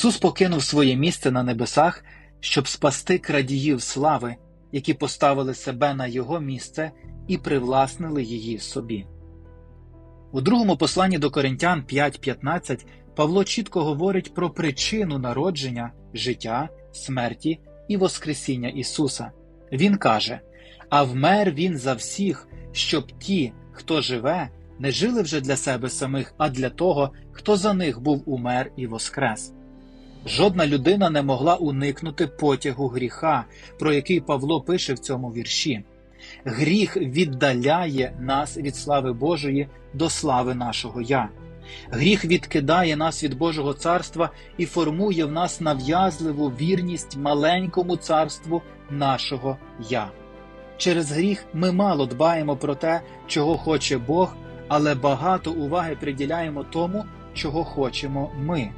Ісус покинув своє місце на небесах, щоб спасти крадіїв слави, які поставили себе на Його місце і привласнили її собі. У другому посланні до Коринтян 5.15 Павло чітко говорить про причину народження, життя, смерті і Воскресіння Ісуса. Він каже: А вмер Він за всіх, щоб ті, хто живе, не жили вже для себе самих, а для того, хто за них був умер і воскрес. Жодна людина не могла уникнути потягу гріха, про який Павло пише в цьому вірші. Гріх віддаляє нас від слави Божої до слави нашого Я. Гріх відкидає нас від Божого царства і формує в нас нав'язливу вірність маленькому царству нашого Я. Через гріх ми мало дбаємо про те, чого хоче Бог, але багато уваги приділяємо тому, чого хочемо ми.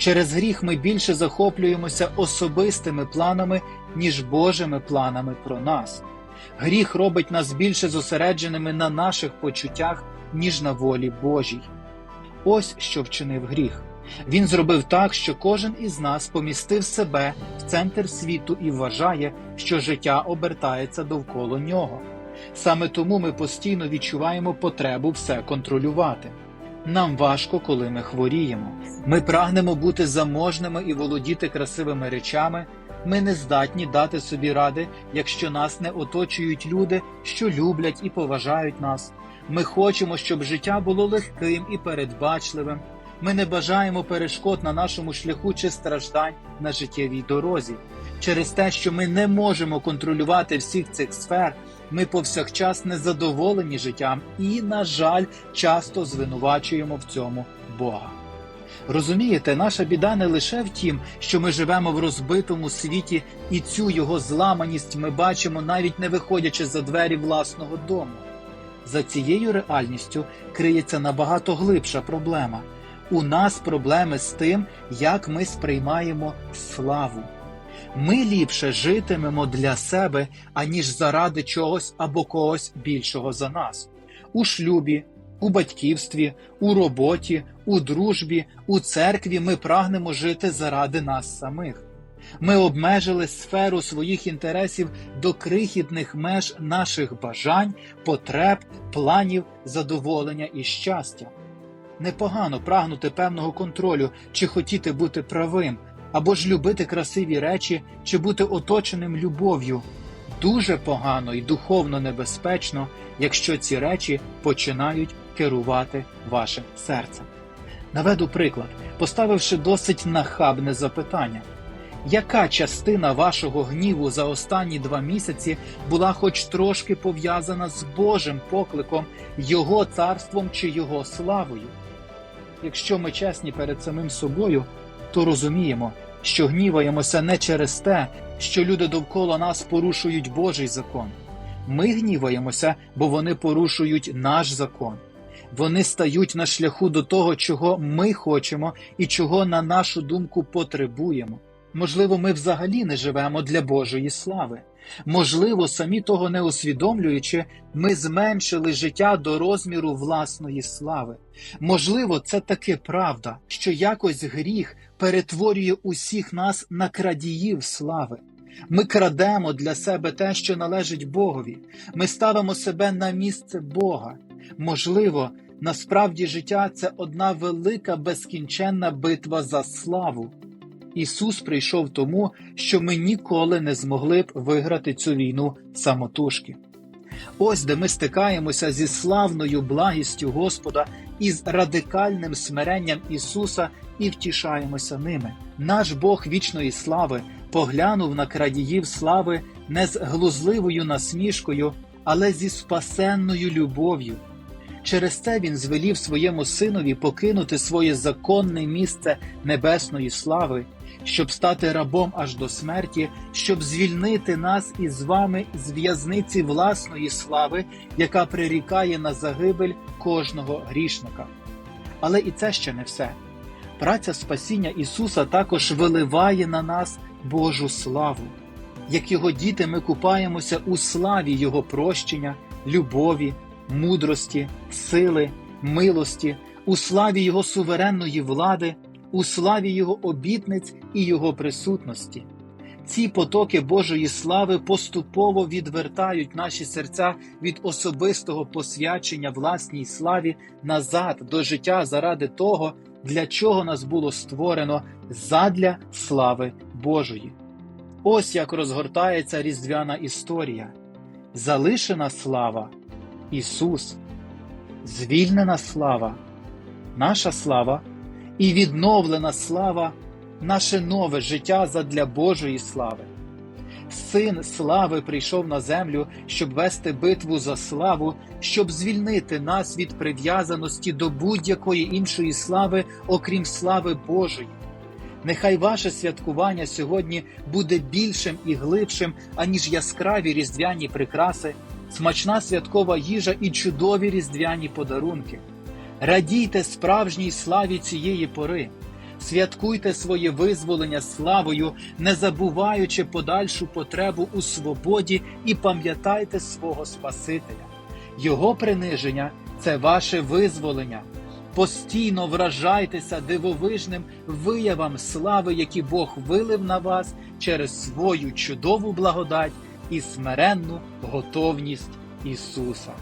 Через гріх ми більше захоплюємося особистими планами, ніж Божими планами про нас. Гріх робить нас більше зосередженими на наших почуттях, ніж на волі Божій. Ось що вчинив гріх. Він зробив так, що кожен із нас помістив себе в центр світу і вважає, що життя обертається довкола нього. Саме тому ми постійно відчуваємо потребу все контролювати. Нам важко, коли ми хворіємо. Ми прагнемо бути заможними і володіти красивими речами. Ми не здатні дати собі ради, якщо нас не оточують люди, що люблять і поважають нас. Ми хочемо, щоб життя було легким і передбачливим. Ми не бажаємо перешкод на нашому шляху чи страждань на життєвій дорозі. Через те, що ми не можемо контролювати всіх цих сфер, ми повсякчас незадоволені життям і, на жаль, часто звинувачуємо в цьому Бога. Розумієте, наша біда не лише в тім, що ми живемо в розбитому світі, і цю його зламаність ми бачимо, навіть не виходячи за двері власного дому. За цією реальністю криється набагато глибша проблема. У нас проблеми з тим, як ми сприймаємо славу. Ми ліпше житимемо для себе, аніж заради чогось або когось більшого за нас. У шлюбі, у батьківстві, у роботі, у дружбі, у церкві ми прагнемо жити заради нас самих. Ми обмежили сферу своїх інтересів до крихітних меж наших бажань, потреб, планів, задоволення і щастя. Непогано прагнути певного контролю чи хотіти бути правим, або ж любити красиві речі, чи бути оточеним любов'ю. Дуже погано і духовно небезпечно, якщо ці речі починають керувати вашим серцем. Наведу приклад, поставивши досить нахабне запитання. Яка частина вашого гніву за останні два місяці була хоч трошки пов'язана з Божим покликом, Його царством чи Його славою? Якщо ми чесні перед самим собою, то розуміємо, що гніваємося не через те, що люди довкола нас порушують Божий закон. Ми гніваємося, бо вони порушують наш закон. Вони стають на шляху до того, чого ми хочемо і чого, на нашу думку, потребуємо. Можливо, ми взагалі не живемо для Божої слави. Можливо, самі того не усвідомлюючи, ми зменшили життя до розміру власної слави. Можливо, це таки правда, що якось гріх перетворює усіх нас на крадіїв слави. Ми крадемо для себе те, що належить Богові. Ми ставимо себе на місце Бога. Можливо, насправді життя це одна велика безкінченна битва за славу. Ісус прийшов тому, що ми ніколи не змогли б виграти цю війну самотужки. Ось де ми стикаємося зі славною благістю Господа і з радикальним смиренням Ісуса і втішаємося ними. Наш Бог вічної слави поглянув на крадіїв слави не з глузливою насмішкою, але зі спасенною любов'ю. Через це він звелів своєму синові покинути своє законне місце небесної слави, щоб стати рабом аж до смерті, щоб звільнити нас із вами з в'язниці власної слави, яка прирікає на загибель кожного грішника. Але і це ще не все. Праця спасіння Ісуса також виливає на нас Божу славу. Як його діти, ми купаємося у славі Його прощення, любові, мудрості, сили, милості, у славі Його суверенної влади, у славі Його обітниць і Його присутності. Ці потоки Божої слави поступово відвертають наші серця від особистого посвячення власній славі назад до життя заради того, для чого нас було створено задля слави Божої. Ось як розгортається різдвяна історія. Залишена слава Ісус, звільнена слава, наша слава і відновлена слава, наше нове життя задля Божої слави. Син слави прийшов на землю, щоб вести битву за славу, щоб звільнити нас від прив'язаності до будь-якої іншої слави, окрім слави Божої. Нехай ваше святкування сьогодні буде більшим і глибшим, аніж яскраві різдвяні прикраси, смачна святкова їжа і чудові різдвяні подарунки. Радійте справжній славі цієї пори. Святкуйте своє визволення славою, не забуваючи подальшу потребу у свободі і пам'ятайте свого Спасителя. Його приниження це ваше визволення. Постійно вражайтеся дивовижним виявам слави, які Бог вилив на вас через свою чудову благодать і смиренну готовність Ісуса.